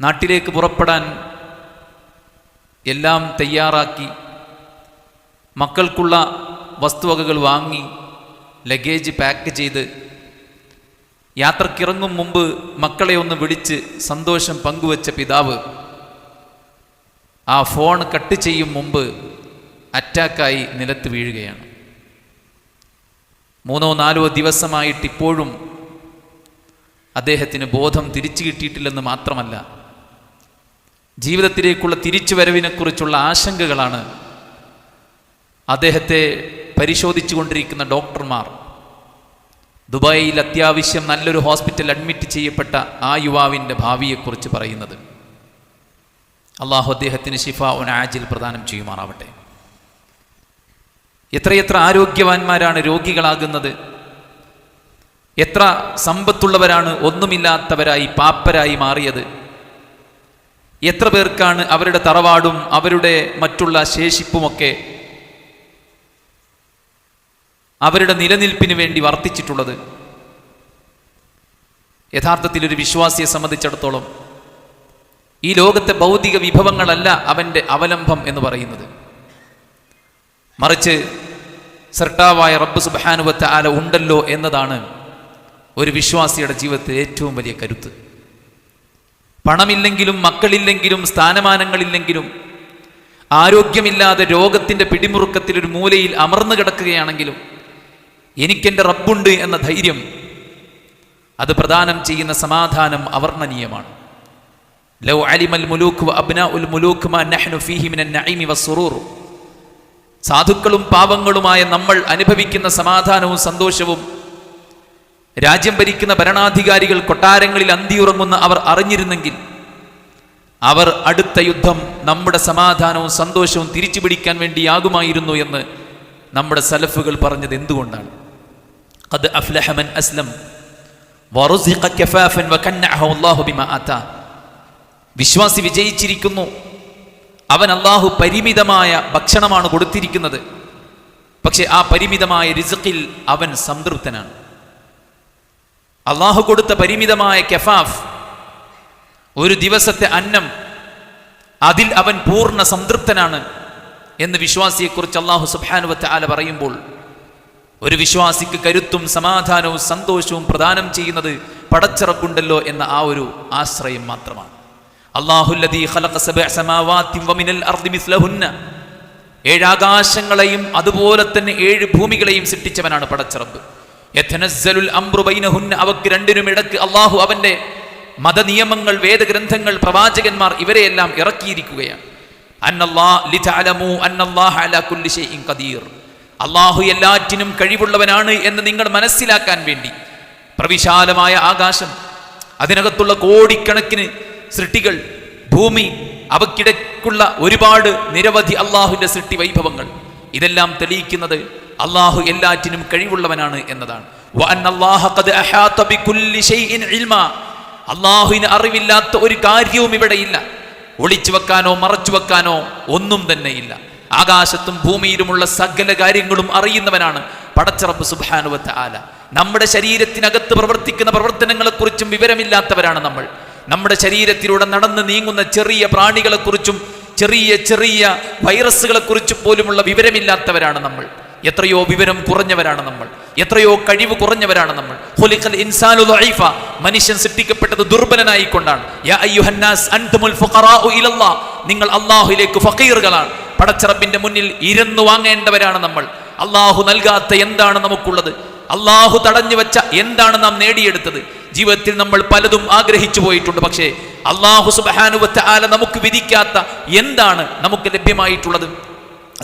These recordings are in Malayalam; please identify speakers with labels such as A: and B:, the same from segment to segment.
A: നാട്ടിലേക്ക് പുറപ്പെടാൻ എല്ലാം തയ്യാറാക്കി മക്കൾക്കുള്ള വസ്തുവകകൾ വാങ്ങി ലഗേജ് പാക്ക് ചെയ്ത് യാത്രക്കിറങ്ങും മുമ്പ് മക്കളെ ഒന്ന് വിളിച്ച് സന്തോഷം പങ്കുവച്ച പിതാവ് ആ ഫോൺ കട്ട് ചെയ്യും മുമ്പ് അറ്റാക്കായി നിലത്ത് വീഴുകയാണ്. മൂന്നോ നാലോ ദിവസമായിട്ട് ഇപ്പോഴും അദ്ദേഹത്തിന് ബോധം തിരിച്ചു കിട്ടിയിട്ടില്ലെന്ന് മാത്രമല്ല ജീവിതത്തിലേക്കുള്ള തിരിച്ചുവരവിനെക്കുറിച്ചുള്ള ആശങ്കകളാണ് അദ്ദേഹത്തെ പരിശോധിച്ചു കൊണ്ടിരിക്കുന്ന ഡോക്ടർമാർ. ദുബായിൽ അത്യാവശ്യം നല്ലൊരു ഹോസ്പിറ്റൽ അഡ്മിറ്റ് ചെയ്യപ്പെട്ട ആ യുവാവിന്റെ ഭാവിയെക്കുറിച്ച് പറയുന്നത്. അള്ളാഹു അദ്ദേഹത്തിന് ഷിഫ ഒൻ ആജിൽ പ്രദാനം ചെയ്യുമാറാവട്ടെ. എത്രയെത്ര ആരോഗ്യവാന്മാരാണ് രോഗികളാകുന്നത്. എത്ര സമ്പത്തുള്ളവരാണ് ഒന്നുമില്ലാത്തവരായി പാപ്പരായി മാറിയത്. എത്ര പേർക്കാണ് അവരുടെ തറവാടും അവരുടെ മറ്റുള്ള ശേഷിപ്പുമൊക്കെ അവരുടെ നിലനിൽപ്പിന് വേണ്ടി വർത്തിച്ചിട്ടുള്ളത്? യഥാർത്ഥത്തിൽ ഒരു വിശ്വാസിയെ സംബന്ധിച്ചിടത്തോളം ഈ ലോകത്തെ ഭൗതിക വിഭവങ്ങളല്ല അവന്റെ അവലംബം എന്ന് പറയുന്നത്. മറിച്ച് സർട്ടാവായ റബ്ബ് സുബാനുവത്ത ആല ഉണ്ടല്ലോ എന്നതാണ് ഒരു വിശ്വാസിയുടെ ജീവിതത്തിൽ ഏറ്റവും വലിയ കരുത്ത്. പണമില്ലെങ്കിലും മക്കളില്ലെങ്കിലും സ്ഥാനമാനങ്ങളില്ലെങ്കിലും ആരോഗ്യമില്ലാതെ രോഗത്തിന്റെ പിടിമുറുക്കത്തിൽ ഒരു മൂലയിൽ അമർന്നു കിടക്കുകയാണെങ്കിലും എനിക്കെന്റെ റബ്ബുണ്ട് എന്ന ധൈര്യം അത് പ്രദാനം ചെയ്യുന്ന സമാധാനം അവർണനീയമാണ്. ലൗ അലിമൽ മുലൂഖ് അബ്ന ഉൽ മുലൂഖ് മാ നഹ്നു ഫീഹി മിനൻ നഈമി വസ്സുറൂർ സാധുക്കളും പാപങ്ങളുമായ നമ്മൾ അനുഭവിക്കുന്ന സമാധാനവും സന്തോഷവും രാജ്യം ഭരിക്കുന്ന ഭരണാധികാരികൾ കൊട്ടാരങ്ങളിൽ അന്തിയുറങ്ങുന്ന അവർ അറിഞ്ഞിരുന്നെങ്കിൽ അവർ അടുത്ത യുദ്ധം നമ്മുടെ സമാധാനവും സന്തോഷവും തിരിച്ചു പിടിക്കാൻ വേണ്ടിയാകുമായിരുന്നു എന്ന് നമ്മുടെ സലഫുകൾ പറഞ്ഞത് എന്തുകൊണ്ടാണ്? അത് അഫ്ലഹമൻ അസ്ലം വിശ്വാസി വിജയിച്ചിരിക്കുന്നു. അവൻ അള്ളാഹു പരിമിതമായ ഭക്ഷണമാണ് കൊടുത്തിരിക്കുന്നത്. പക്ഷെ ആ പരിമിതമായ റിസക്കിൽ അവൻ സംതൃപ്തനാണ്. അള്ളാഹു കൊടുത്ത പരിമിതമായ കെഫാഫ് ഒരു ദിവസത്തെ അന്നം അതിൽ അവൻ പൂർണ സംതൃപ്തനാണ് എന്ന് വിശ്വാസിയെക്കുറിച്ച് അള്ളാഹു സുബാനുവത്ത് ആല പറയുമ്പോൾ ഒരു വിശ്വാസിക്ക് കരുത്തും സമാധാനവും സന്തോഷവും പ്രദാനം ചെയ്യുന്നത് പടച്ചിറക്കുണ്ടല്ലോ എന്ന ആ ഒരു ആശ്രയം മാത്രമാണ്. ഏഴാകാശങ്ങളെയും അതുപോലെ തന്നെ ഏഴ് ഭൂമികളെയും സൃഷ്ടിച്ചവനാണ് പടച്ചിറപ്പ്. അവക്ക് രണ്ടിനും ഇടയ്ക്ക് അള്ളാഹു അവന്റെ മതനിയമങ്ങൾ വേദഗ്രന്ഥങ്ങൾ പ്രവാചകന്മാർ ഇവരെയെല്ലാം ഇറക്കിയിരിക്കുകയാണ്. അള്ളാഹു എല്ലാറ്റിനും കഴിവുള്ളവനാണ് എന്ന് നിങ്ങൾ മനസ്സിലാക്കാൻ വേണ്ടി. പ്രവിശാലമായ ആകാശം അതിനകത്തുള്ള കോടിക്കണക്കിന് സൃഷ്ടികൾ ഭൂമി അവക്കിടക്കുള്ള ഒരുപാട് നിരവധി അള്ളാഹുവിന്റെ സൃഷ്ടി വൈഭവങ്ങൾ. ഇതെല്ലാം തെളിയിക്കുന്നത് അള്ളാഹു എല്ലാറ്റിനും കഴിവുള്ളവനാണ് എന്നതാണ്. അള്ളാഹുവിന് അറിവില്ലാത്ത ഒരു കാര്യവും ഇവിടെയില്ല ഒളിച്ചു വെക്കാനോ മറച്ചു വെക്കാനോ ഒന്നും തന്നെ ഇല്ല. ആകാശത്തും ഭൂമിയിലുമുള്ള സകല കാര്യങ്ങളും അറിയുന്നവനാണ് പടച്ചറപ്പ് സുബാനുവത്ത് ആല നമ്മുടെ ശരീരത്തിനകത്ത് പ്രവർത്തിക്കുന്ന പ്രവർത്തനങ്ങളെക്കുറിച്ചും വിവരമില്ലാത്തവരാണ് നമ്മൾ. നമ്മുടെ ശരീരത്തിലൂടെ നടന്ന് നീങ്ങുന്ന ചെറിയ പ്രാണികളെക്കുറിച്ചും ചെറിയ ചെറിയ വൈറസുകളെക്കുറിച്ചും പോലുമുള്ള വിവരമില്ലാത്തവരാണ് നമ്മൾ. എത്രയോ വിവരം കുറഞ്ഞവരാണ് നമ്മൾ. എത്രയോ കഴിവ് കുറഞ്ഞവരാണ് നമ്മൾ. ഇൻസാനു. മനുഷ്യൻ സൃഷ്ടിക്കപ്പെട്ടത് ദുർബലനായിക്കൊണ്ടാണ്. യാ അയ്യുഹന്നാസ് ഫുഖറാഉ. നിങ്ങൾ അള്ളാഹുലേക്ക് ഫക്കീറുകളാണ് പടച്ചറബിന്റെ മുന്നിൽ ഇരന്നു വാങ്ങേണ്ടവരാണ് നമ്മൾ. അള്ളാഹു നൽകാത്ത എന്താണ് നമുക്കുള്ളത്? അള്ളാഹു തടഞ്ഞു വെച്ച എന്താണ് നാം നേടിയെടുത്തത്? ജീവിതത്തിൽ നമ്മൾ പലതും ആഗ്രഹിച്ചു പോയിട്ടുണ്ട്. പക്ഷേ അള്ളാഹു സുബാനുവത്ത ആല നമുക്ക് വിധിക്കാത്ത എന്താണ് നമുക്ക് ലഭ്യമായിട്ടുള്ളത്?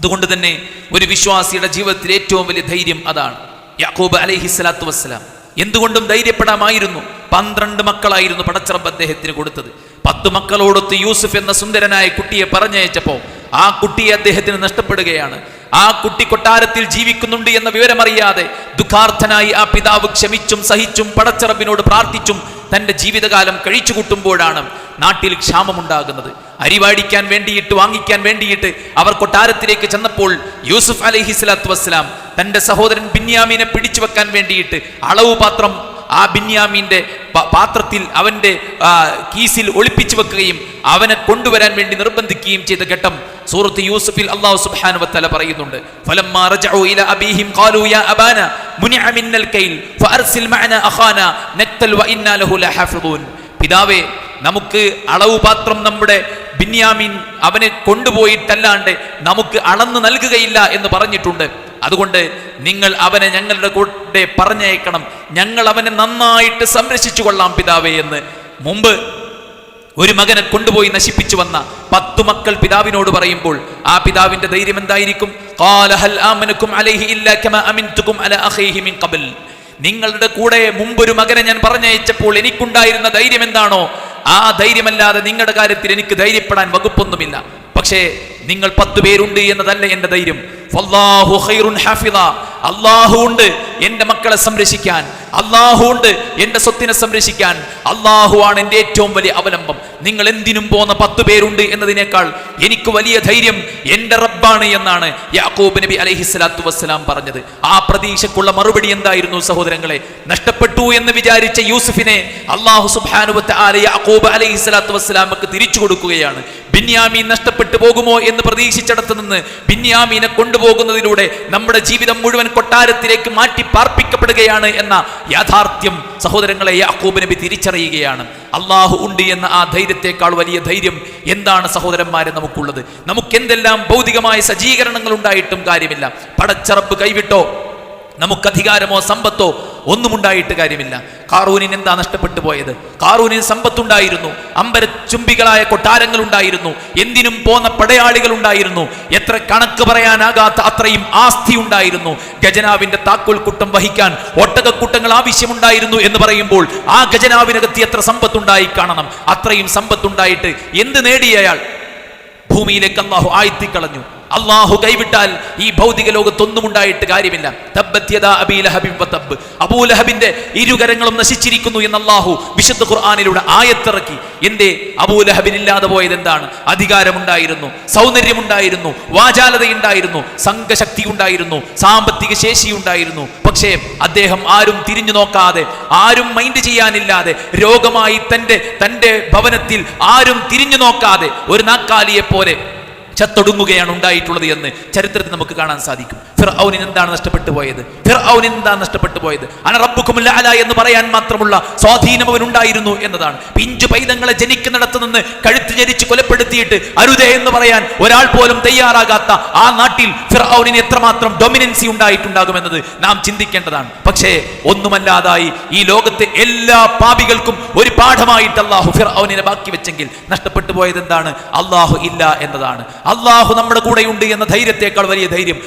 A: അതുകൊണ്ട് തന്നെ ഒരു വിശ്വാസിയുടെ ജീവിതത്തിൽ ഏറ്റവും വലിയ ധൈര്യം അതാണ്. യാക്കൂബ് അലൈഹി സ്വലാത്തു വസ്സലാം. എന്തുകൊണ്ടും ധൈര്യപ്പെടാമായിരുന്നു. പന്ത്രണ്ട് മക്കളായിരുന്നു പടച്ചറബ് അദ്ദേഹത്തിന് കൊടുത്തത്. പത്ത് മക്കളോടൊത്ത് യൂസുഫ് എന്ന സുന്ദരനായ കുട്ടിയെ പറഞ്ഞയച്ചപ്പോൾ ആ കുട്ടിയെ അദ്ദേഹത്തിന് നഷ്ടപ്പെടുകയാണ്. ആ കുട്ടി കൊട്ടാരത്തിൽ ജീവിക്കുന്നുണ്ട് എന്ന വിവരമറിയാതെ ദുഃഖാർത്ഥനായി ആ പിതാവ് ക്ഷമിച്ചും സഹിച്ചും പടച്ചറബിനോട് പ്രാർത്ഥിച്ചും തന്റെ ജീവിതകാലം കഴിച്ചു കൂട്ടുമ്പോഴാണ് നാട്ടിൽ ക്ഷാമമുണ്ടാകുന്നത്. അരിവാടിക്കാൻ വേണ്ടിയിട്ട് വാങ്ങിക്കാൻ വേണ്ടിയിട്ട് അവർ കൊട്ടാരത്തിലേക്ക് ചെന്നപ്പോൾ യൂസുഫ് അലഹി സ്വലാത്തു വസ്സലാം തന്റെ സഹോദരൻ ബിന്യാമിനെ പിടിച്ചു വെക്കാൻ വേണ്ടിയിട്ട് അളവ് പാത്രം ആ ബിന്യാമീന്റെ പാത്രത്തിൽ അവന്റെ കീസിൽ ഒളിപ്പിച്ചു വെക്കുകയും അവനെ കൊണ്ടുവരാൻ വേണ്ടി നിർബന്ധിക്കുകയും ചെയ്ത ഘട്ടം സൂറത്ത് യൂസുഫിൽ അള്ളാഹു സുബ്ഹാനഹു വതആല പറയുന്നുണ്ട്. ഫലമ്മാ റജഉ ഇല അബീഹിം ഖാലു യാ അബാന മുനിഅ മിന്നൽ കൈൽ ഫഅർസിൽ മഅന അഖാന നക്തൽ വ ലഹു ലഹാഫിദൂൻ. പിതാവേ നമുക്ക് അളവ് പാത്രം നമ്മുടെ ബിന്യാമിൻ അവനെ കൊണ്ടുപോയിട്ടല്ലാണ്ട് നമുക്ക് അളന്ന് നൽകുകയില്ല എന്ന് പറഞ്ഞിട്ടുണ്ട്. അതുകൊണ്ട് നിങ്ങൾ അവനെ ഞങ്ങളുടെ കൂടെ പറഞ്ഞയക്കണം. ഞങ്ങൾ അവനെ നന്നായിട്ട് സംരക്ഷിച്ചു കൊള്ളാം പിതാവേ എന്ന്. മുമ്പ് ഒരു മകനെ കൊണ്ടുപോയി നശിപ്പിച്ചു വന്ന പത്തു മക്കൾ പിതാവിനോട് പറയുമ്പോൾ ആ പിതാവിന്റെ ധൈര്യം എന്തായിരിക്കും. നിങ്ങളുടെ കൂടെ മുമ്പൊരു മകനെ ഞാൻ പറഞ്ഞയച്ചപ്പോൾ എനിക്കുണ്ടായിരുന്ന ധൈര്യം എന്താണോ? ആ ധൈര്യമല്ലാതെ നിങ്ങളുടെ കാര്യത്തിൽ എനിക്ക് ധൈര്യപ്പെടാൻ വകുപ്പൊന്നുമില്ല. പക്ഷേ നിങ്ങൾ പത്ത് പേരുണ്ട് എന്നതല്ല എന്റെ ധൈര്യം. അള്ളാഹു ഉണ്ട് എന്റെ മക്കളെ സംരക്ഷിക്കാൻ. അള്ളാഹു ഉണ്ട് എന്റെ സ്വത്തിനെ സംരക്ഷിക്കാൻ. അള്ളാഹു ആണ് എന്റെ ഏറ്റവും വലിയ അവലംബം. നിങ്ങൾ എന്തിനും പോന്ന പത്ത് പേരുണ്ട് എന്നതിനേക്കാൾ എനിക്ക് വലിയ ധൈര്യം എന്റെ റബ്ബാണ് എന്നാണ് യാക്കൂബ് നബി അലഹി സ്വലാത്തു വസ്സലാം പറഞ്ഞത്. ആ പ്രതീക്ഷക്കുള്ള മറുപടി എന്തായിരുന്നു സഹോദരങ്ങളെ? നഷ്ടപ്പെട്ടു എന്ന് വിചാരിച്ച യൂസുഫിനെ അള്ളാഹു സുബാനുബത്ത് ആല അലൈഹി സ്വലാത്തു വസ്സലാമക്ക് തിരിച്ചു കൊടുക്കുകയാണ്. ബിന്യാമി നഷ്ടപ്പെട്ടു പോകുമോ എന്ന് പ്രതീക്ഷിച്ചിടത്ത് നിന്ന് ബിന്യാമീനെ കൊണ്ടുപോകുന്നതിലൂടെ നമ്മുടെ ജീവിതം മുഴുവൻ കൊട്ടാരത്തിലേക്ക് മാറ്റി പാർപ്പിക്കപ്പെടുകയാണ് എന്ന യാഥാർത്ഥ്യം സഹോദരങ്ങളെ യാക്കൂബ് നബി തിരിച്ചറിയുകയാണ്. അള്ളാഹു ഉണ്ട് എന്ന ആ ധൈര്യത്തെക്കാൾ വലിയ ധൈര്യം എന്താണ് സഹോദരന്മാരെ നമുക്കുള്ളത്? നമുക്കെന്തെല്ലാം ഭൗതികമായ സജ്ജീകരണങ്ങൾ ഉണ്ടായിട്ടും കാര്യമില്ല. പടച്ചറപ്പ് കൈവിട്ടോ? നമുക്ക് അധികാരമോ സമ്പത്തോ ഒന്നും ഉണ്ടായിട്ട് കാര്യമില്ല. കാറൂനിന് എന്താ നഷ്ടപ്പെട്ടു പോയത്? കാറൂനിന് സമ്പത്തുണ്ടായിരുന്നു. അമ്പരച്ചുംബികളായ കൊട്ടാരങ്ങൾ ഉണ്ടായിരുന്നു എന്തിനും പോന്ന പടയാളികൾ ഉണ്ടായിരുന്നു എത്ര കണക്ക് പറയാനാകാത്ത അത്രയും ആസ്തി ഉണ്ടായിരുന്നു. ഖജനാവിന്റെ താക്കോൽ കൂട്ടം വഹിക്കാൻ ഒട്ടകക്കൂട്ടങ്ങൾ ആവശ്യമുണ്ടായിരുന്നു എന്ന് പറയുമ്പോൾ ആ ഖജനാവിനകത്ത് എത്ര സമ്പത്തുണ്ടായി കാണണം. അത്രയും സമ്പത്തുണ്ടായിട്ട് എന്ത് നേടിയയാൾ? ഭൂമിയിലേക്ക് അള്ളാഹു ആഴ്ത്തിക്കളഞ്ഞു അള്ളാഹു കൈവിട്ടാൽ ഈ ഭൗതിക ലോകത്തൊന്നും ഉണ്ടായിട്ട് കാര്യമില്ല. അബൂലഹബിന്റെ ഇരുകരങ്ങളും നശിച്ചിരിക്കുന്നു എന്ന് അള്ളാഹു വിശുദ്ധ ഖുർആാനിലൂടെ ആയത്തിറക്കി. എന്തേ? അബൂലഹബിന് ഇല്ലാതെ പോയത് എന്താണ് അധികാരമുണ്ടായിരുന്നു സൗന്ദര്യമുണ്ടായിരുന്നു വാചാലതയുണ്ടായിരുന്നു സംഘശക്തി ഉണ്ടായിരുന്നു സാമ്പത്തിക ശേഷി ഉണ്ടായിരുന്നു പക്ഷേ അദ്ദേഹം ആരും തിരിഞ്ഞു നോക്കാതെ ആരും മൈൻഡ് ചെയ്യാനില്ലാതെ രോഗമായി തന്റെ തന്റെ ഭവനത്തിൽ ആരും തിരിഞ്ഞു നോക്കാതെ ഒരു നാക്കാലിയെ പോലെ ചത്തൊടുങ്ങുകയാണ് ഉണ്ടായിട്ടുള്ളത് എന്ന് ചരിത്രത്തിൽ നമുക്ക് കാണാൻ സാധിക്കും. ഫിർഔനിന് എന്താണ് നഷ്ടപ്പെട്ടു പോയത്? ഫിർഔനിന് എന്താണ് നഷ്ടപ്പെട്ടു പോയത്? അന റബ്ബുക്കുമുൽ അല എന്ന് പറയാൻ മാത്രമുള്ള സ്വാധീനം അവനുണ്ടായിരുന്നു എന്നതാണ്. പിഞ്ചു പൈതങ്ങളെ ജനിക്കുന്നിടത്ത് നിന്ന് കഴുത്ത് ജനിച്ച് കൊലപ്പെടുത്തിയിട്ട് അരുതേ എന്ന് പറയാൻ ഒരാൾ പോലും തയ്യാറാകാത്ത ആ നാട്ടിൽ ഫിർഔനിന് എത്രമാത്രം ഡൊമിനൻസി ഉണ്ടായിട്ടുണ്ടാകുമെന്നത് നാം ചിന്തിക്കേണ്ടതാണ്. പക്ഷേ ഒന്നുമല്ലാതായി ഈ ലോകത്തെ എല്ലാ പാപികൾക്കും ഒരു പാഠമായിട്ട് അള്ളാഹു ഫിർഔനിനെ ബാക്കി വെച്ചെങ്കിൽ നഷ്ടപ്പെട്ടു പോയത് എന്താണ്? അള്ളാഹു ഇല്ല എന്നതാണ്. അള്ളാഹു നമ്മുടെ കൂടെയുണ്ട് എന്ന ധൈര്യത്തെക്കാൾ വലിയ ധൈര്യം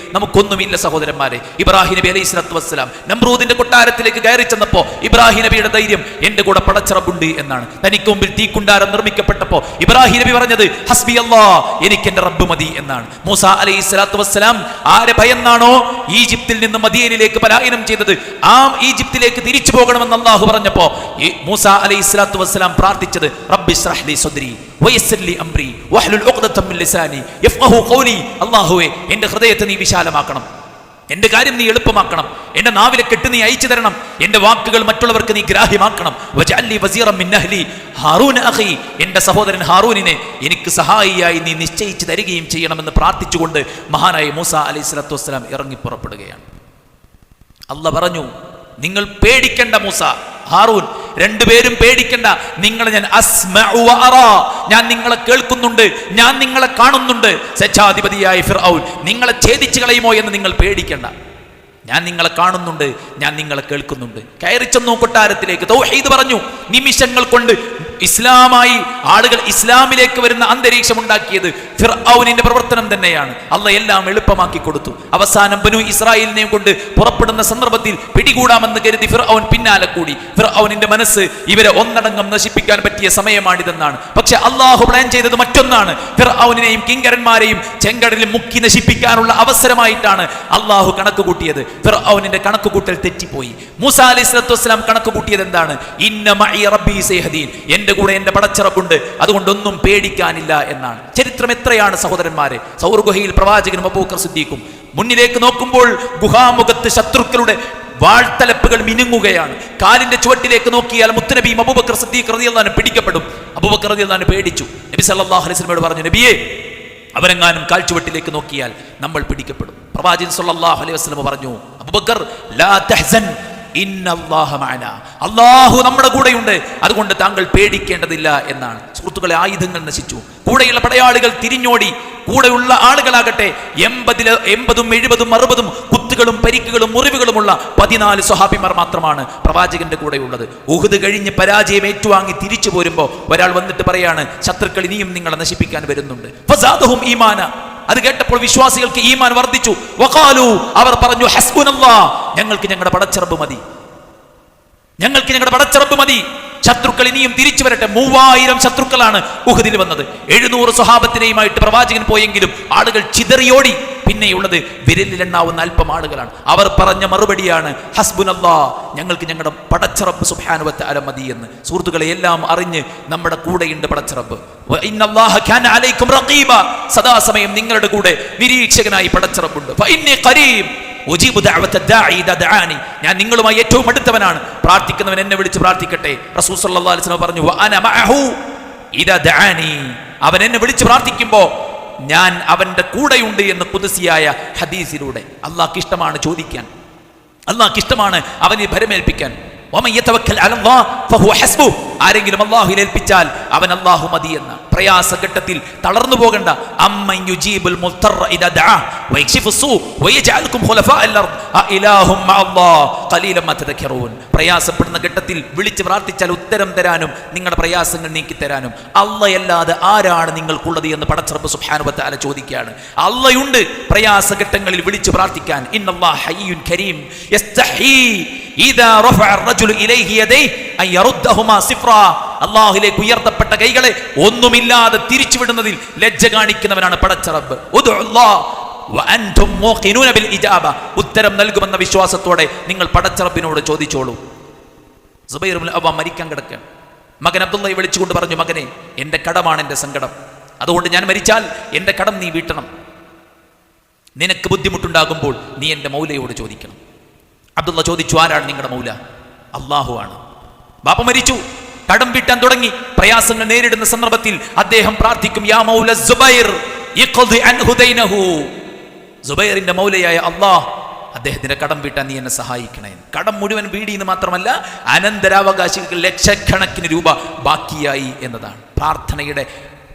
A: നമുക്കൊന്നുമില്ല സഹോദരന്മാരെ ഇബ്രാഹിം നബി അലൈഹി സ്വലത്തു വസ്സലാം നമ്രൂദിന്റെ കൊട്ടാരത്തിലേക്ക് കയറി ചെന്നപ്പോ ഇബ്രാഹിം നബിയുടെ ധൈര്യം എന്റെ കൂടെ പടച്ചിറപ്പുണ്ട് എന്നാണ്. തനിക്ക് മുമ്പിൽ തീക്കുണ്ടാരം നിർമ്മിക്കപ്പെട്ടപ്പോ ഇബ്രാഹിം നബി പറഞ്ഞത് ഹസ്ബി അല്ലാ എനിക്ക് എന്റെ റബ്ബ് മതി എന്നാണ്. മൂസ അലൈഹി സ്വലാത്തു വസ്സലാം ആരെ ഭയന്നാണോ? ഈജിപ്തിൽ നിന്ന് മദീനിലേക്ക് പലായനം ചെയ്തത്. ആ ഈജിപ്തിലേക്ക് തിരിച്ചു പോകണമെന്ന് അള്ളാഹു പറഞ്ഞപ്പോ മൂസ അലൈഹി സ്വലാത്തു വസ്സലാം പ്രാർത്ഥിച്ചത് റബ്ബി സ്രഹ്ലി സ്വദരി സദ്രി അംബ്രി വഹ്ലുൽ ഉഖ്ദത്തം മിൻ ലിസാനി യഫ്ഖഹു ഖൗലി അല്ലാഹുവേ എന്റെ ഹൃദയത്തെ നീ വിശാലമാക്കണം. എന്റെ കാര്യം നീ എളുപ്പമാക്കണം. എന്റെ നാവിലെ കെട്ട് നീ അയച്ചു തരണം. എന്റെ വാക്കുകൾ മറ്റുള്ളവർക്ക് നീ ഗ്രാഹ്യമാക്കണം. എന്റെ സഹോദരൻ ഹാറൂനിനെ എനിക്ക് സഹായിയായി നീ നിശ്ചയിച്ചു തരികയും ചെയ്യണമെന്ന് പ്രാർത്ഥിച്ചുകൊണ്ട് മഹാനായ മൂസ അലൈഹി സ്വലത്തു വസ്സലാം ഇറങ്ങി പുറപ്പെടുകയാണ്. അല്ല പറഞ്ഞു നിങ്ങൾ പേടിക്കണ്ട മൂസ. ഹാറൂൻ രണ്ടുപേരും പേടിക്കണ്ട. നിങ്ങളെ ഞാൻ ഞാൻ നിങ്ങളെ കേൾക്കുന്നുണ്ട്. ഞാൻ നിങ്ങളെ കാണുന്നുണ്ട്. സച്ചാധിപതിയായ ഫിർഔൻ നിങ്ങളെ ഛേദിച്ചു കളയുമോ എന്ന് നിങ്ങൾ പേടിക്കണ്ട. ഞാൻ നിങ്ങളെ കാണുന്നുണ്ട്. ഞാൻ നിങ്ങളെ കേൾക്കുന്നുണ്ട്. കയറി ചെന്നു കൊട്ടാരത്തിലേക്ക്. തൗഹീദ് പറഞ്ഞു. നിമിഷങ്ങൾ കൊണ്ട് ഇസ്ലാമായി ആളുകൾ ഇസ്ലാമിലേക്ക് വരുന്ന അന്തരീക്ഷം ഉണ്ടാക്കിയത് ഫിർഔനിന്റെ പ്രവർത്തനം തന്നെയാണ്. അല്ല എല്ലാം എളുപ്പമാക്കി കൊടുത്തു. അവസാനം ബനു ഇസ്രായേലിനെയും കൊണ്ട് പുറപ്പെടുന്ന സന്ദർഭത്തിൽ പിടികൂടാമെന്ന് കരുതി ഫിർഔൻ പിന്നാലെ കൂടി. ഫിർഔനിന്റെ മനസ്സ് ഇവരെ ഒന്നടങ്കം നശിപ്പിക്കാൻ പറ്റിയ സമയമാണിതെന്നാണ്. പക്ഷെ അള്ളാഹു പ്ലാൻ ചെയ്തത് മറ്റൊന്നാണ്. ഫിർഔനെയും കിങ്കരന്മാരെയും ചെങ്കടലിൽ മുക്കി നശിപ്പിക്കാനുള്ള അവസരമായിട്ടാണ് അള്ളാഹു കണക്ക് കൂട്ടിയത് ഫിർഔനിന്റെ കണക്ക് കൂട്ടൽ തെറ്റിപ്പോയി. മൂസ അലൈഹി സ്വലത്തു വസ്സലാം കണക്ക് കൂട്ടിയത് എന്താണ് ഇന്ന മഇ റബ്ബി സേഹദീൻ എന്റെ കൂടെ എന്റെ പടച്ചിറപ്പുണ്ട്. അതുകൊണ്ടൊന്നും പേടിക്കാനില്ല എന്നാണ്. ചരിത്രം എത്രയാണ് സഹോദരന്മാരെ? സൗർ ഗുഹയിൽ പ്രവാചകനും അബൂക്കർ സിദ്ദീഖും. മുന്നിലേക്ക് നോക്കുമ്പോൾ ഗുഹാമുഖത്ത് ശത്രുക്കളുടെ വാഴ്ത്തലപ്പുകൾ മിനുങ്ങുകയാണ്. കാലിന്റെ ചുവട്ടിലേക്ക് നോക്കിയാൽ മുത്തുനബിയും അബൂബക്കർ സിദ്ദീഖ് റളിയല്ലാഹു പിടിക്കപ്പെടും. അബൂബക്കർ റളിയല്ലാഹു പേടിച്ചു. നബി സല്ലാഹു അലൈഹി വസല്ലമയോട് പറഞ്ഞു നബിയേ അവരെങ്ങാനും കാൽച്ചുവട്ടിലേക്ക് നോക്കിയാൽ നമ്മൾ പിടിക്കപ്പെടും. പ്രവാചകൻ സല്ലാഹു അലൈഹി വസല്ലം പറഞ്ഞു അബൂബക്കർ ലാ തഹ്സൻ അല്ലാഹു നമ്മുടെ കൂടെയുണ്ട്. അതുകൊണ്ട് താങ്കൾ പേടിക്കേണ്ടതില്ല എന്നാണ്. സുഹൃത്തുക്കളെ ആയുധങ്ങൾ നശിച്ചു. കൂടെയുള്ള പടയാളികൾ തിരിഞ്ഞോടി. കൂടെയുള്ള ആളുകളാകട്ടെ എൺപതിൽ എൺപതും എഴുപതും അറുപതും കുത്തുകളും പരിക്കുകളും മുറിവുകളുമുള്ള പതിനാല് സ്വഹാബിമാർ മാത്രമാണ് പ്രവാചകന്റെ കൂടെയുള്ളത്. ഉഹുദ് കഴിഞ്ഞ് പരാജയം ഏറ്റുവാങ്ങി തിരിച്ചു പോരുമ്പോൾ ഒരാൾ വന്നിട്ട് പറയാണ് ശത്രുക്കൾ ഇനിയും നിങ്ങളെ നശിപ്പിക്കാൻ വരുന്നുണ്ട്. ഈമാന. അത് കേട്ടപ്പോൾ വിശ്വാസികൾക്ക് ഈമാൻ വർദ്ധിച്ചു. വഖാലു അവർ പറഞ്ഞു ഹസ്ബുനല്ലാ ഞങ്ങൾക്ക് ഞങ്ങളുടെ പടച്ചിറപ്പ് മതി. ഞങ്ങൾക്ക് ഞങ്ങളുടെ പടച്ചിറപ്പ് മതി. ശത്രുക്കൾ ഇനിയും തിരിച്ചു വരട്ടെ. മൂവായിരം ശത്രുക്കളാണ് ഉഹദിൽ വന്നത്. എഴുന്നൂറ് സ്വഹാബത്തിനെയുമായിട്ട് പ്രവാചകൻ പോയെങ്കിലും ആളുകൾ ചിതറിയോടി. പിന്നെയുള്ളത് വിരലിലെണ്ണാവുന്ന അല്പം ആളുകളാണ്. അവർ പറഞ്ഞ മറുപടിയാണ് ഹസ്ബുനല്ലാ ഞങ്ങൾക്ക് ഞങ്ങളുടെ പടച്ചറബ് സുഹാനുവത്ത് അല മതി എന്ന്. സുഹൃത്തുക്കളെ എല്ലാം അറിഞ്ഞ് നമ്മുടെ കൂടെയുണ്ട് പടച്ചറബ്. സദാസമയം നിങ്ങളുടെ കൂടെ നിരീക്ഷകനായി പടച്ചിറപ്പുണ്ട് ഞാൻ നിങ്ങളുമായി ഏറ്റവും അടുത്തവനാണ്. പ്രാർത്ഥിക്കുന്നവൻ എന്നെ വിളിച്ച് പ്രാർത്ഥിക്കട്ടെ. റസൂൽ സല്ലല്ലാഹു അലൈഹി പറഞ്ഞു വഅന മഅഹു ഇദാ. അവൻ എന്നെ വിളിച്ച് പ്രാർത്ഥിക്കുമ്പോൾ ഞാൻ അവന്റെ കൂടെയുണ്ട് എന്ന് കുതിസിയായ ഹദീസിലൂടെ. അള്ളാഹ്ക്ക് ഇഷ്ടമാണ് ചോദിക്കാൻ. അള്ളാഹ്ക്ക് ഇഷ്ടമാണ് അവനെ ഭരമേൽപ്പിക്കാൻ. ആരെങ്കിലും അള്ളാഹുവിൽ ഏൽപ്പിച്ചാൽ അവൻ അള്ളാഹു മതി എന്ന. പ്രയാസഘട്ടത്തിൽ തളർന്നു പോകണ്ട. പ്രയാസപ്പെടുന്ന ഘട്ടത്തിൽ വിളിച്ച് പ്രാർത്ഥിച്ചാൽ ഉത്തരം തരാനും നിങ്ങളുടെ പ്രയാസങ്ങൾ നീക്കി തരാനും. അല്ലാതെ ആരാണ് നിങ്ങൾക്കുള്ളത് എന്ന് പടച്ചറപ്പ് തആല ചോദിക്കുകയാണ്. അല്ലയുണ്ട് പ്രയാസഘട്ടങ്ങളിൽ വിളിച്ച് പ്രാർത്ഥിക്കാൻ. ഇന്നല്ലാഹ ഹയ്യുൻ കരീം. അള്ളാഹുലേക്ക് ഉയർത്തപ്പെട്ട കൈകളെ ഒന്നുമില്ലാതെ തിരിച്ചുവിടുന്നതിൽ ലജ്ജ കാണിക്കുന്നവനാണ് പടച്ചറബ് ഉത്തരം നൽകുമെന്ന വിശ്വാസത്തോടെ നിങ്ങൾ പടച്ചറബിനോട് ചോദിച്ചോളൂ. മരിക്കാൻ കിടക്കുക മകൻ അബ്ദുള്ളയെ വിളിച്ചുകൊണ്ട് പറഞ്ഞു മകനെ എന്റെ കടമാണ് എന്റെ സങ്കടം. അതുകൊണ്ട് ഞാൻ മരിച്ചാൽ എന്റെ കടം നീ വീട്ടണം. നിനക്ക് ബുദ്ധിമുട്ടുണ്ടാകുമ്പോൾ നീ എന്റെ മൗലയോട് ചോദിക്കണം. അബ്ദുള്ള ചോദിച്ചു ആരാണ് നിങ്ങളുടെ മൗല? അള്ളാഹു ആണ്. ബാപ്പ മരിച്ചു. കടം വീട്ടാൻ തുടങ്ങി. പ്രയാസങ്ങൾ നേരിടുന്ന സന്ദർഭത്തിൽ അദ്ദേഹം പ്രാർത്ഥിക്കും യാ മൗല സുബൈർ മൗലയായ അള്ളാഹ് അദ്ദേഹത്തിന്റെ കടം വീട്ടാൻ നീ എന്നെ സഹായിക്കണേ. കടം മുഴുവൻ വീടിയെന്ന് മാത്രമല്ല അനന്തരാവകാശികൾക്ക് ലക്ഷക്കണക്കിന് രൂപ ബാക്കിയായി എന്നതാണ്. പ്രാർത്ഥനയുടെ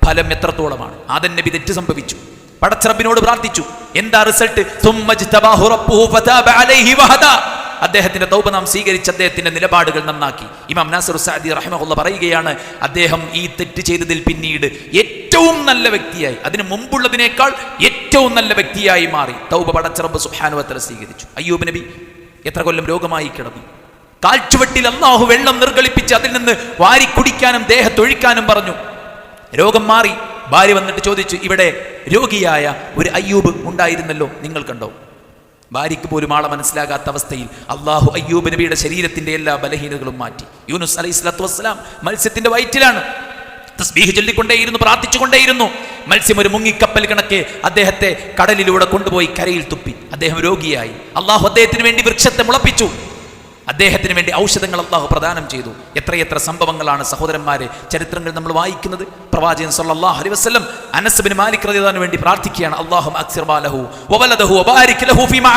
A: ഫലം എത്രത്തോളമാണ്? ആദൻ നബി തെറ്റ് സംഭവിച്ചു. പടച്ചറബിനോട് പ്രാർത്ഥിച്ചു. എന്താ റിസൾട്ട്? അദ്ദേഹത്തിന്റെ തൗബ നാം സ്വീകരിച്ച് അദ്ദേഹത്തിന്റെ നിലപാടുകൾ നന്നാക്കി. ഇമാം നാസർ സാദി റഹ്മുള്ള പറയുകയാണ് അദ്ദേഹം ഈ തെറ്റ് ചെയ്തതിൽ പിന്നീട് ഏറ്റവും നല്ല വ്യക്തിയായി അതിന് മുമ്പുള്ളതിനേക്കാൾ ഏറ്റവും നല്ല വ്യക്തിയായി മാറി. തൗബ പടച്ചറബ് സുഹാനുവത്തല സ്വീകരിച്ചു. അയ്യൂബ് നബി എത്ര കൊല്ലം രോഗമായി കിടന്നു. കാൽച്ചുവട്ടിൽ അള്ളാഹു വെള്ളം നിർഗളിപ്പിച്ച് അതിൽ നിന്ന് വാരി കുടിക്കാനും ദേഹത്തൊഴിക്കാനും പറഞ്ഞു. രോഗം മാറി. ഭാര്യ വന്നിട്ട് ചോദിച്ചു ഇവിടെ രോഗിയായ ഒരു അയ്യൂബ് ഉണ്ടായിരുന്നല്ലോ? നിങ്ങൾ കണ്ടോ? ഭാര്യയ്ക്ക് പോലും ആളെ മനസ്സിലാകാത്ത അവസ്ഥയിൽ അള്ളാഹു അയ്യൂബ് നബിയുടെ ശരീരത്തിന്റെ എല്ലാ ബലഹീനതകളും മാറ്റി. യൂനുസ് അലൈഹി സ്വലാത്തു വസ്സലാം മത്സ്യത്തിന്റെ വയറ്റിലാണ്. തസ്ബീഹ് ചൊല്ലിക്കൊണ്ടേയിരുന്നു പ്രാർത്ഥിച്ചുകൊണ്ടേയിരുന്നു. മത്സ്യം ഒരു മുങ്ങിക്കപ്പൽ കണക്കെ അദ്ദേഹത്തെ കടലിലൂടെ കൊണ്ടുപോയി കരയിൽ തുപ്പി. അദ്ദേഹം രോഗിയായി. അള്ളാഹു അദ്ദേഹത്തിന് വേണ്ടി വൃക്ഷത്തെ മുളപ്പിച്ചു. അദ്ദേഹത്തിന് വേണ്ടി ഔഷധങ്ങൾ അള്ളാഹു പ്രദാനം ചെയ്തു. എത്രയെത്ര സംഭവങ്ങളാണ് സഹോദരന്മാരെ ചരിത്രങ്ങൾ നമ്മൾ വായിക്കുന്നത്? പ്രവാചകൻ സല്ലല്ലാഹു അലൈഹി വസല്ലം അനസ് ബിൻ മാലിക് റളിയല്ലാഹു വേണ്ടി പ്രാർത്ഥിക്കുകയാണ്. അള്ളാഹു ഫീമാ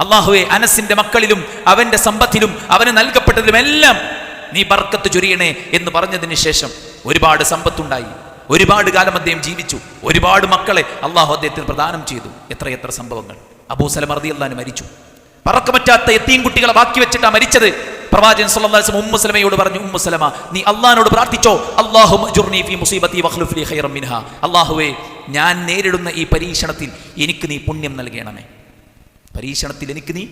A: അള്ളാഹുവെ അനസിന്റെ മക്കളിലും അവന്റെ സമ്പത്തിലും അവന് നൽകപ്പെട്ടതിലുമെല്ലാം നീ ബർക്കത്ത് ചൊരിയണേ എന്ന് പറഞ്ഞതിന് ശേഷം ഒരുപാട് സമ്പത്തുണ്ടായി. ഒരുപാട് കാലം അദ്ദേഹം ജീവിച്ചു. ഒരുപാട് മക്കളെ അള്ളാഹു അദ്ദേഹത്തിന് പ്രദാനം ചെയ്തു. എത്രയെത്ര സംഭവങ്ങൾ. അബൂ സലം റളിയല്ലാഹു മരിച്ചു. പറക്കമറ്റാത്ത എത്തിയും കുട്ടികളെ ബാക്കി വെച്ചിട്ടാ മരിച്ചത്. പ്രവാചകൻ സല്ലല്ലാഹു ഉമ്മു സലമയോട് പറഞ്ഞു ഉമ്മു സലമ നീ അള്ളാഹിനോട് പ്രാർത്ഥിച്ചോ? അല്ലാഹു അജുർനി ഫീ മുസീബത്തി വഖ്ലുഫ് ലീ ഖൈറൻ അല്ലാഹുവേ ഞാൻ നേരിടുന്ന ഈ പരീക്ഷണത്തിൽ എനിക്ക് നീ പുണ്യം നൽകണമേ. പരീക്ഷണത്തിൽ എനിക്ക് നീ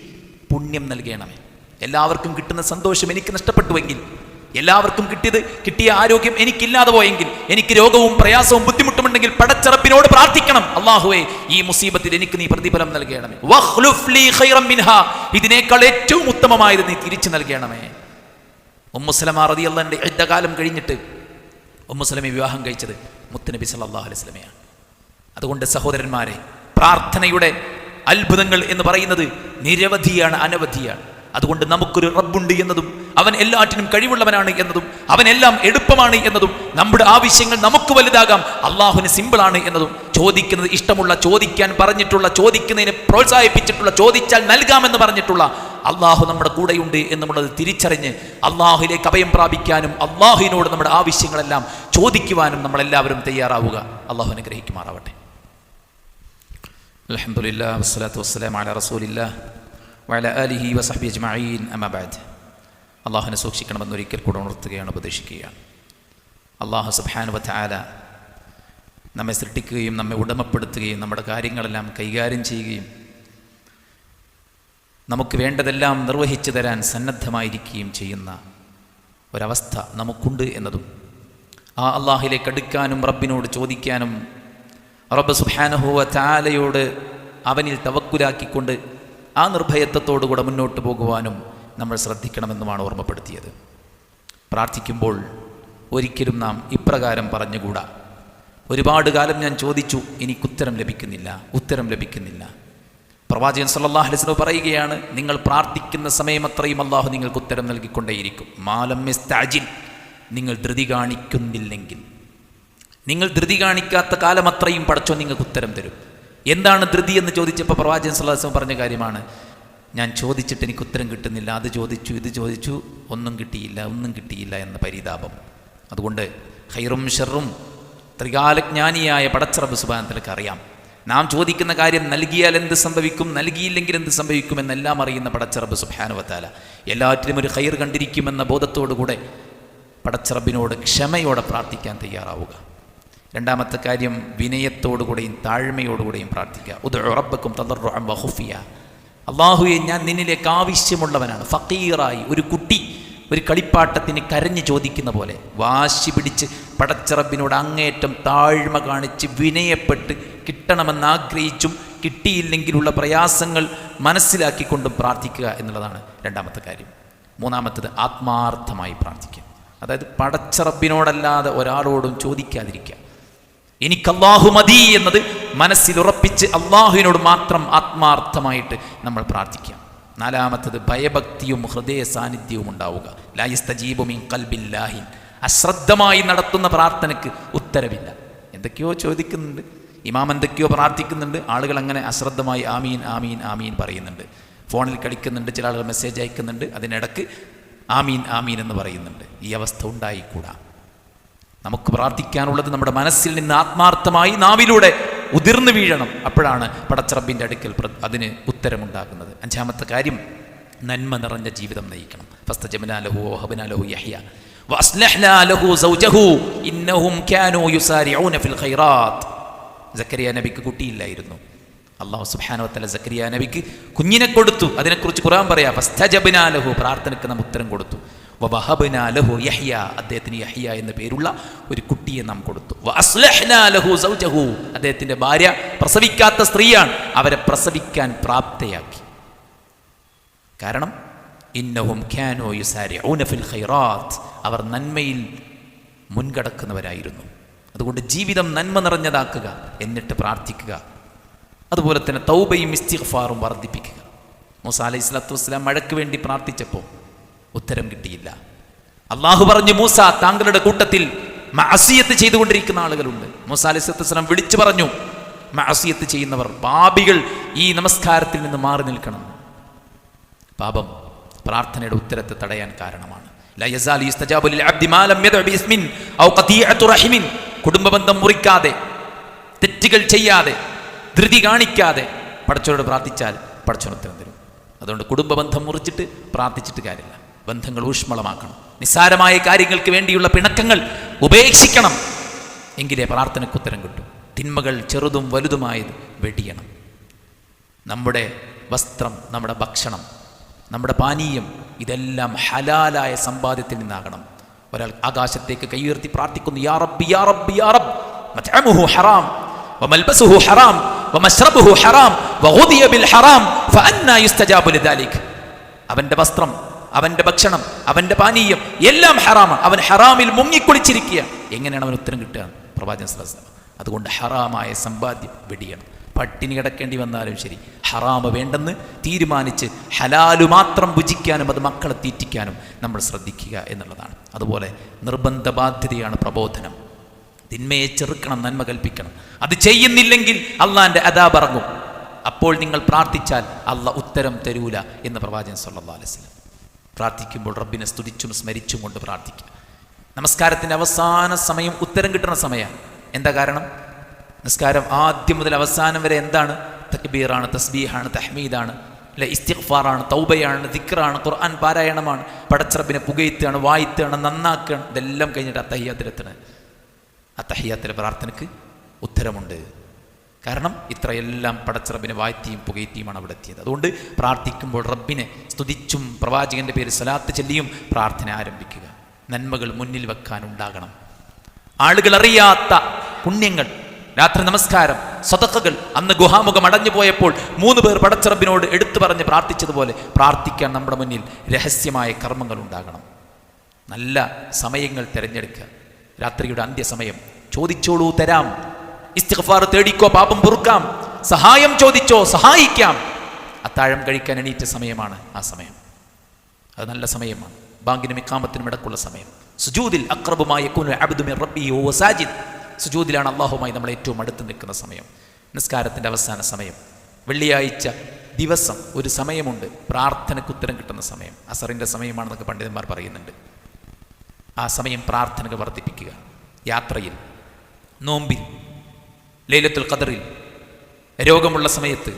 A: പുണ്യം നൽകണമേ. എല്ലാവർക്കും കിട്ടുന്ന സന്തോഷം എനിക്ക് നഷ്ടപ്പെട്ടുവെങ്കിൽ എല്ലാവർക്കും കിട്ടിയത് കിട്ടിയ ആരോഗ്യം എനിക്കില്ലാതെ പോയെങ്കിൽ എനിക്ക് രോഗവും പ്രയാസവും ബുദ്ധിമുട്ടുമുണ്ടെങ്കിൽ പടച്ചറപ്പിനോട് പ്രാർത്ഥിക്കണം. അള്ളാഹുവേ ഈ മുസീബത്തിൽ എനിക്ക് നീ പ്രതിഫലം നൽകണമേ. ഇതിനേക്കാൾ ഏറ്റവും ഉത്തമമായത് നീ തിരിച്ചു നൽകണമേ. ഉമ്മുസലമ റളിയല്ലാഹുവിന്റെ യുദ്ധകാലം കഴിഞ്ഞിട്ട് ഉമ്മുസലമി വിവാഹം കഴിച്ചത് മുത്തുനബി സല്ലല്ലാഹു അലൈഹി വസല്ലമയാണ്. അതുകൊണ്ട് സഹോദരന്മാരെ പ്രാർത്ഥനയുടെ അത്ഭുതങ്ങൾ എന്ന് പറയുന്നത് നിരവധിയാണ് അനവധിയാണ്. അതുകൊണ്ട് നമുക്കൊരു റബ്ബുണ്ട് എന്നതും അവൻ എല്ലാറ്റിനും കഴിവുള്ളവനാണ് എന്നതും അവനെല്ലാം എളുപ്പമാണ് എന്നതും നമ്മുടെ ആവശ്യങ്ങൾ നമുക്ക് വലുതാകാം. അള്ളാഹുവിന് സിമ്പിളാണ് എന്നതും ചോദിക്കുന്നത് ഇഷ്ടമുള്ള ചോദിക്കാൻ പറഞ്ഞിട്ടുള്ള ചോദിക്കുന്നതിന് പ്രോത്സാഹിപ്പിച്ചിട്ടുള്ള ചോദിച്ചാൽ നൽകാമെന്ന് പറഞ്ഞിട്ടുള്ള അള്ളാഹു നമ്മുടെ കൂടെയുണ്ട് എന്നുള്ളത് തിരിച്ചറിഞ്ഞ് അള്ളാഹുലേക്ക് അഭയം പ്രാപിക്കാനും അള്ളാഹുവിനോട് നമ്മുടെ ആവശ്യങ്ങളെല്ലാം ചോദിക്കുവാനും നമ്മളെല്ലാവരും തയ്യാറാവുക. അള്ളാഹു അനുഗ്രഹിക്കുമാറാവട്ടെ. അലഹമുല്ലാ വസ്സലാത്തു വസ്സലാം അല റസൂലില്ലാ വഅല ആലിഹി വസഹബി അജ്മീൻ അമബാദ് അള്ളാഹുനെ സൂക്ഷിക്കണമെന്ന് ഒരിക്കൽ കൂടെ ഉണർത്തുകയാണ് ഉപദേശിക്കുകയാണ്. അള്ളാഹു സുബ്ഹാനഹു ആല നമ്മെ സൃഷ്ടിക്കുകയും നമ്മെ ഉടമപ്പെടുത്തുകയും നമ്മുടെ കാര്യങ്ങളെല്ലാം കൈകാര്യം ചെയ്യുകയും നമുക്ക് വേണ്ടതെല്ലാം നിർവഹിച്ചു തരാൻ സന്നദ്ധമായിരിക്കുകയും ചെയ്യുന്ന ഒരവസ്ഥ നമുക്കുണ്ട് എന്നതും ആ അള്ളാഹിലേക്ക് അടുക്കാനും റബ്ബിനോട് ചോദിക്കാനും റബ്ബ് സുഹാനഹുവ ചാലയോട് അവനിൽ തവക്കുലാക്കിക്കൊണ്ട് ആ നിർഭയത്വത്തോടുകൂടെ മുന്നോട്ട് പോകുവാനും നമ്മൾ ശ്രദ്ധിക്കണമെന്നുമാണ് ഓർമ്മപ്പെടുത്തിയത്. പ്രാർത്ഥിക്കുമ്പോൾ ഒരിക്കലും നാം ഇപ്രകാരം പറഞ്ഞുകൂടാ. ഒരുപാട് കാലം ഞാൻ ചോദിച്ചു എനിക്കുത്തരം ലഭിക്കുന്നില്ല ഉത്തരം ലഭിക്കുന്നില്ല. പ്രവാചകൻ സല്ലല്ലാഹു അലൈഹി വസല്ലം പറയുകയാണ് നിങ്ങൾ പ്രാർത്ഥിക്കുന്ന സമയം അത്രയും അള്ളാഹു നിങ്ങൾക്ക് ഉത്തരം നൽകിക്കൊണ്ടേയിരിക്കും. മാലം മിസ്താജിൻ നിങ്ങൾ ധൃതി കാണിക്കുന്നില്ലെങ്കിൽ. നിങ്ങൾ ധൃതി കാണിക്കാത്ത കാലം അത്രയും പടച്ചോ നിങ്ങൾക്ക് ഉത്തരം തരും. എന്താണ് ധൃതി എന്ന് ചോദിച്ചപ്പോൾ പ്രവാചകൻ വസല്ലം പറഞ്ഞ കാര്യമാണ് ഞാൻ ചോദിച്ചിട്ട് എനിക്ക് ഉത്തരം കിട്ടുന്നില്ല അത് ചോദിച്ചു ഇത് ചോദിച്ചു ഒന്നും കിട്ടിയില്ല ഒന്നും കിട്ടിയില്ല എന്ന പരിതാപം. അതുകൊണ്ട് ഹൈറും ഷെറും ത്രികാലജ്ഞാനിയായ പടച്ചറബ് സുബാനത്തിലേക്ക് അറിയാം. നാം ചോദിക്കുന്ന കാര്യം നൽകിയാൽ എന്ത് സംഭവിക്കും നൽകിയില്ലെങ്കിൽ എന്ത് സംഭവിക്കും എന്നെല്ലാം അറിയുന്ന പടച്ചറബ് സുബാനുവത്താല എല്ലാറ്റിനും ഒരു ഹൈർ കണ്ടിരിക്കുമെന്ന ബോധത്തോടുകൂടെ പടച്ചറബിനോട് ക്ഷമയോടെ പ്രാർത്ഥിക്കാൻ തയ്യാറാവുക. രണ്ടാമത്തെ കാര്യം വിനയത്തോടുകൂടെയും താഴ്മയോടുകൂടെയും പ്രാർത്ഥിക്കുക. ഉദറബക്കും തദറുഅം ബഹുഫിയ അള്ളാഹുയെ ഞാൻ നിന്നിലേക്ക് ആവശ്യമുള്ളവനാണ്. ഫക്കീറായി ഒരു കുട്ടി ഒരു കളിപ്പാട്ടത്തിന് കരഞ്ഞു ചോദിക്കുന്ന പോലെ. വാശി പിടിച്ച് പടച്ചിറബിനോട് അങ്ങേറ്റം താഴ്മ കാണിച്ച് വിനയപ്പെട്ട് കിട്ടണമെന്ന് ആഗ്രഹിച്ചും കിട്ടിയില്ലെങ്കിലുള്ള പ്രയാസങ്ങൾ മനസ്സിലാക്കിക്കൊണ്ടും പ്രാർത്ഥിക്കുക എന്നുള്ളതാണ് രണ്ടാമത്തെ കാര്യം. മൂന്നാമത്തത് ആത്മാർത്ഥമായി പ്രാർത്ഥിക്കുക. അതായത് പടച്ചിറബിനോടല്ലാതെ ഒരാളോടും ചോദിക്കാതിരിക്കുക. എനിക്ക് അള്ളാഹു മതി എന്നത് മനസ്സിൽ ഉറപ്പിച്ച് അള്ളാഹുവിനോട് മാത്രം ആത്മാർത്ഥമായിട്ട് നമ്മൾ പ്രാർത്ഥിക്കാം. നാലാമത്തത് ഭയഭക്തിയും ഹൃദയ സാന്നിധ്യവും ഉണ്ടാവുക. ലായിസ്തജീബുമിൻ കൽബില്ലാഹിൻ അശ്രദ്ധമായി നടത്തുന്ന പ്രാർത്ഥനയ്ക്ക് ഉത്തരവില്ല. എന്തൊക്കെയോ ചോദിക്കുന്നുണ്ട്. ഇമാം എന്തൊക്കെയോ പ്രാർത്ഥിക്കുന്നുണ്ട്. ആളുകൾ അങ്ങനെ അശ്രദ്ധമായി ആമീൻ ആമീൻ ആമീൻ പറയുന്നുണ്ട്. ഫോണിൽ കളിക്കുന്നുണ്ട് ചില ആളുകൾ മെസ്സേജ് അയക്കുന്നുണ്ട്. അതിനിടക്ക് ആമീൻ ആമീൻ എന്ന് പറയുന്നുണ്ട്. ഈ അവസ്ഥ ഉണ്ടായിക്കൂടാ. നമുക്ക് പ്രാർത്ഥിക്കാനുള്ളത് നമ്മുടെ മനസ്സിൽ നിന്ന് ആത്മാർത്ഥമായി നാവിലൂടെ ഉതിർന്നു വീഴണം. അപ്പോഴാണ് പടച്ചറബിന്റെ അടുക്കൽ അതിന് ഉത്തരമുണ്ടാകുന്നത്. അഞ്ചാമത്തെ കാര്യം നന്മ നിറഞ്ഞ ജീവിതം നയിക്കണം. ഫസ്ത ജമനാലഹു യഹ്യ. സക്കരിയ നബിക്ക് കുട്ടിയില്ലായിരുന്നു. അള്ളാഹു സുബ്ഹാനഹു വതആല സക്കരിയ നബിക്ക് കുഞ്ഞിനെ കൊടുത്തു. അതിനെക്കുറിച്ച് ഖുർആൻ പറയാ ഫസ്തജബ്നാ ലഹു പ്രാർത്ഥനയ്ക്ക് നാം ഉത്തരം കൊടുത്തു. യഹ്യ. അദ്ദേഹത്തിന് യഹ്യ എന്ന പേരുള്ള ഒരു കുട്ടിയെ നാം കൊടുത്തു. സൗജഹു. അദ്ദേഹത്തിന്റെ ഭാര്യ പ്രസവിക്കാത്ത സ്ത്രീയാണ്. അവരെ പ്രസവിക്കാൻ പ്രാപ്തയാക്കി. കാരണം ഇന്നഹും ഖാനോ യുസാരിഊന ഫിൽ ഖൈറാത്ത്. അവർ നന്മയിൽ മുൻകടക്കുന്നവരായിരുന്നു. അതുകൊണ്ട് ജീവിതം നന്മ നിറഞ്ഞതാക്കുക എന്നിട്ട് പ്രാർത്ഥിക്കുക. അതുപോലെ തന്നെ തൗബയും ഇസ്തിഗ്ഫാറും വർദ്ധിപ്പിക്കുക. മൂസ അലൈഹി സ്വലാത്തു വസ്സലാം മഴയ്ക്ക് വേണ്ടി പ്രാർത്ഥിച്ചപ്പോൾ ഉത്തരം കിട്ടിയില്ല. അള്ളാഹു പറഞ്ഞു മൂസ താങ്കളുടെ കൂട്ടത്തിൽ മഅസിയത്ത് ചെയ്തുകൊണ്ടിരിക്കുന്ന ആളുകളുണ്ട്. മൂസ അലൈഹി സ്വലാത്തു വിളിച്ചു പറഞ്ഞു മഅസിയത്ത് ചെയ്യുന്നവർ പാപികൾ ഈ നമസ്കാരത്തിൽ നിന്ന് മാറി നിൽക്കണം. പാപം പ്രാർത്ഥനയുടെ ഉത്തരത്തെ തടയാൻ കാരണമാണ്. കുടുംബബന്ധം മുറിക്കാതെ തെറ്റുകൾ ചെയ്യാതെ ധൃതി കാണിക്കാതെ പടച്ചോട് പ്രാർത്ഥിച്ചാൽ പടച്ചോൻ ഉത്തരം തരും. അതുകൊണ്ട് കുടുംബബന്ധം മുറിച്ചിട്ട് പ്രാർത്ഥിച്ചിട്ട് കാര്യമില്ല. ബന്ധങ്ങൾ ഊഷ്മളമാക്കണം. നിസ്സാരമായ കാര്യങ്ങൾക്ക് വേണ്ടിയുള്ള പിണക്കങ്ങൾ ഉപേക്ഷിക്കണം. എങ്കിലേ പ്രാർത്ഥനയ്ക്ക് ഉത്തരം കിട്ടും. തിന്മകൾ ചെറുതും വലുതുമായത് വെടിയണം. നമ്മുടെ വസ്ത്രം നമ്മുടെ ഭക്ഷണം നമ്മുടെ പാനീയം ഇതെല്ലാം ഹലാലായ സമ്പാദ്യത്തിൽ നിന്നാകണം. ഒരാൾ ആകാശത്തേക്ക് കൈയുയർത്തി പ്രാർത്ഥിക്കുന്നു യാ റബ്ബി ഹറാം ഹറാം ഹറാം അവന്റെ വസ്ത്രം അവന്റെ ഭക്ഷണം അവന്റെ പാനീയം എല്ലാം ഹറാമാണ് അവൻ ഹറാമിൽ മുങ്ങിക്കുളിച്ചിരിക്കുക. എങ്ങനെയാണ് അവൻ ഉത്തരം കിട്ടുക? പ്രവാചകൻ വസല്ലം അതുകൊണ്ട് ഹറാമായ സമ്പാദ്യം വെടിയണം. പട്ടിണി കിടക്കേണ്ടി വന്നാലും ശരി ഹറാമ് വേണ്ടെന്ന് തീരുമാനിച്ച് ഹലാലു മാത്രം ഭുജിക്കാനും അത് മക്കളെ തീറ്റിക്കാനും നമ്മൾ ശ്രദ്ധിക്കുക എന്നുള്ളതാണ്. അതുപോലെ നിർബന്ധ ബാധ്യതയാണ് പ്രബോധനം. തിന്മയെ ചെറുക്കണം നന്മ കൽപ്പിക്കണം. അത് ചെയ്യുന്നില്ലെങ്കിൽ അള്ളാന്റെ അതാ പറഞ്ഞു അപ്പോൾ നിങ്ങൾ പ്രാർത്ഥിച്ചാൽ അള്ള ഉത്തരം തരൂല എന്ന് പ്രവാചകൻ സല്ലാ അലൈഹി പ്രാർത്ഥിക്കുമ്പോൾ റബ്ബിനെ സ്തുതിച്ചും സ്മരിച്ചും കൊണ്ട് പ്രാർത്ഥിക്കുക നമസ്കാരത്തിന്റെ അവസാന സമയം ഉത്തരം കിട്ടുന്ന സമയമാണ്. എന്താ കാരണം? നമസ്കാരം ആദ്യം മുതൽ അവസാനം വരെ എന്താണ്? തക്ബീറാണ് തസ്ബീഹാണ് തഹ്മീദാണ് അല്ലെ ഇസ്തിഗ്ഫാറാണ് തൗബയാണ് ദിക്റാണ് ഖുർആൻ പാരായണമാണ് പടച്ചറബിനെ പുകയത്തുകയാണ് വായിത്തുകയാണ് നന്നാക്കുകയാണ് ഇതെല്ലാം കഴിഞ്ഞിട്ട് അത്തഹിയാത്തിലെത്തണത് അത്തഹിയാത്തിലെ പ്രാർത്ഥനയ്ക്ക് ഉത്തരമുണ്ട്. കാരണം ഇത്രയെല്ലാം പടച്ചറബിനെ വാഴ്ത്തിയും പുകയത്തിയുമാണ് അവിടെ എത്തിയത്. അതുകൊണ്ട് പ്രാർത്ഥിക്കുമ്പോൾ റബ്ബിനെ സ്തുതിച്ചും പ്രവാചകന്റെ പേര് സലാത്ത് ചൊല്ലിയും പ്രാർത്ഥന ആരംഭിക്കുക. നന്മകൾ മുന്നിൽ വെക്കാനുണ്ടാകണം ആളുകൾ അറിയാത്ത പുണ്യങ്ങൾ രാത്രി നമസ്കാരം സ്വതക്കകൾ അന്ന് ഗുഹാമുഖം അടഞ്ഞു പോയപ്പോൾ മൂന്ന് പേർ പടച്ചറബിനോട് എടുത്തു പറഞ്ഞ് പ്രാർത്ഥിച്ചതുപോലെ പ്രാർത്ഥിക്കാൻ നമ്മുടെ മുന്നിൽ രഹസ്യമായ കർമ്മങ്ങൾ ഉണ്ടാകണം. നല്ല സമയങ്ങൾ തിരഞ്ഞെടുക്കുക. രാത്രിയുടെ അന്ത്യസമയം ചോദിച്ചോളൂ തരാം. ഇസ്തിഗ്ഫാർ തേടിക്കോ പാപം പൊറുക്കാം. സഹായം ചോദിച്ചോ സഹായിക്കാം. അത്താഴം കഴിക്കാൻ എണീറ്റ സമയമാണ് ആ സമയം. അത് നല്ല സമയമാണ്. ബാങ്കിനും ഇക്കാമത്തിനും ഇടക്കുള്ള സമയം. സുജൂദിൽ അക്രബുമായ സാജിദ്. സുജൂദിലാണ് അള്ളാഹുമായി നമ്മൾ ഏറ്റവും അടുത്ത് നിൽക്കുന്ന സമയം. നിസ്കാരത്തിന്റെ അവസാന സമയം. വെള്ളിയാഴ്ച ദിവസം ഒരു സമയമുണ്ട്. പ്രാർത്ഥനയ്ക്ക് ഉത്തരം കിട്ടുന്ന സമയം. അസറിന്റെ സമയമാണെന്നൊക്കെ പണ്ഡിതന്മാർ പറയുന്നുണ്ട്. ആ സമയം പ്രാർത്ഥനകൾ വർദ്ധിപ്പിക്കുക. യാത്രയിൽ നോമ്പിൽ ലൈലത്തുൽ ഖദറിൽ രോഗമുള്ള സമയത്ത്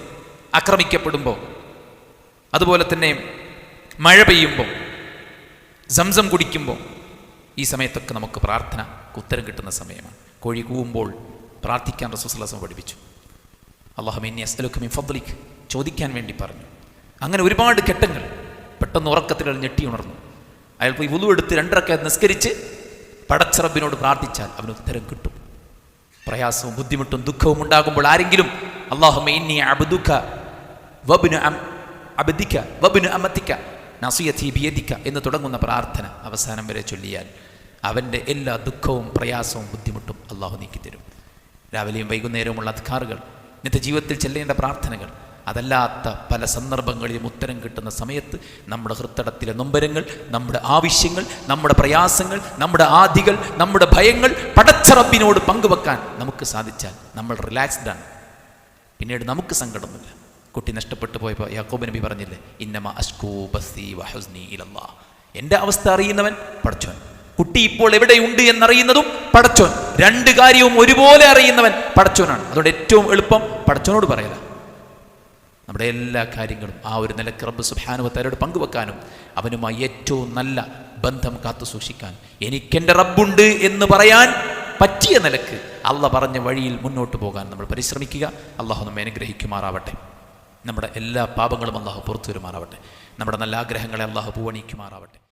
A: ആക്രമിക്കപ്പെടുമ്പോൾ അതുപോലെ തന്നെ മഴ പെയ്യുമ്പോൾ സംസം കുടിക്കുമ്പോൾ ഈ സമയത്തൊക്കെ നമുക്ക് പ്രാർത്ഥന ഉത്തരം കിട്ടുന്ന സമയമാണ്. കോഴി കൂവുമ്പോൾ പ്രാർത്ഥിക്കാൻ റസൂസ്ലാസം പഠിപ്പിച്ചു. അള്ളാഹുമിനി അസ്തലുഖമിൻ ഫദ്ലിഖ് ചോദിക്കാൻ വേണ്ടി പറഞ്ഞു. അങ്ങനെ ഒരുപാട് ഘട്ടങ്ങൾ പെട്ടെന്ന് ഉറക്കത്തിൽ ഞെട്ടി ഉണർന്നു. അയാൾ പോയി വുളു എടുത്ത് രണ്ടരക്ക നിസ്കരിച്ച് പടച്ചറബിനോട് പ്രാർത്ഥിച്ചാൽ അവന് ഉത്തരം കിട്ടും. പ്രയാസവും ബുദ്ധിമുട്ടും ദുഃഖവും ഉണ്ടാകുമ്പോൾ ആരെങ്കിലും അള്ളാഹുമൈനി അബദുഖ വബിനു അം അബദിക്ക വബിനു അമത്തിക്ക നസിയത്തി ബിയദിക്ക എന്ന് തുടങ്ങുന്ന പ്രാർത്ഥന അവസാനം വരെ ചൊല്ലിയാൽ അവന്റെ എല്ലാ ദുഃഖവും പ്രയാസവും ബുദ്ധിമുട്ടും അള്ളാഹു നീക്കിത്തരും. രാവിലെയും വൈകുന്നേരവുമുള്ള അധികാറുകൾ ഇന്നത്തെ ജീവിതത്തിൽ ചെല്ലേണ്ട പ്രാർത്ഥനകൾ അതല്ലാത്ത പല സന്ദർഭങ്ങളിലും ഉത്തരം കിട്ടുന്ന സമയത്ത് നമ്മുടെ ഹൃത്തടത്തിലെ നൊമ്പരങ്ങൾ നമ്മുടെ ആവശ്യങ്ങൾ നമ്മുടെ പ്രയാസങ്ങൾ നമ്മുടെ ആദികൾ നമ്മുടെ ഭയങ്ങൾ പടച്ചറബിനോട് പങ്കുവെക്കാൻ നമുക്ക് സാധിച്ചാൽ നമ്മൾ റിലാക്സ്ഡ് ആണ്. പിന്നീട് നമുക്ക് സങ്കടമൊന്നുമില്ല. കുട്ടി നഷ്ടപ്പെട്ടു പോയപ്പോൾ യാക്കോബ് നബി പറഞ്ഞില്ലേ ഇന്നമ അഷ്കൂ വഹുസ്നി ഇലല്ലാ. എന്റെ അവസ്ഥ അറിയുന്നവൻ പടച്ചോൻ. കുട്ടി ഇപ്പോൾ എവിടെയുണ്ട് എന്നറിയുന്നതും പടച്ചോൻ. രണ്ട് കാര്യവും ഒരുപോലെ അറിയുന്നവൻ പടച്ചോനാണ്. അതുകൊണ്ട് ഏറ്റവും എളുപ്പം പടച്ചോനോട് പറയല നമ്മുടെ എല്ലാ കാര്യങ്ങളും ആ ഒരു നിലയ്ക്ക് റബ്ബ് സുബാനുവത്താരോട് പങ്കുവെക്കാനും അവനുമായി ഏറ്റവും നല്ല ബന്ധം കാത്തു സൂക്ഷിക്കാൻ എനിക്കെന്റെ റബ്ബുണ്ട് എന്ന് പറയാൻ പറ്റിയ നിലയ്ക്ക് അള്ള പറഞ്ഞ വഴിയിൽ മുന്നോട്ട് പോകാൻ നമ്മൾ പരിശ്രമിക്കുക. അള്ളാഹു നമ്മെ അനുഗ്രഹിക്കുമാറാവട്ടെ. നമ്മുടെ എല്ലാ പാപങ്ങളും അള്ളാഹു പുറത്തു വരുമാറാവട്ടെ. നമ്മുടെ നല്ല ആഗ്രഹങ്ങളെ അള്ളാഹു പൂവണിക്കുമാറാവട്ടെ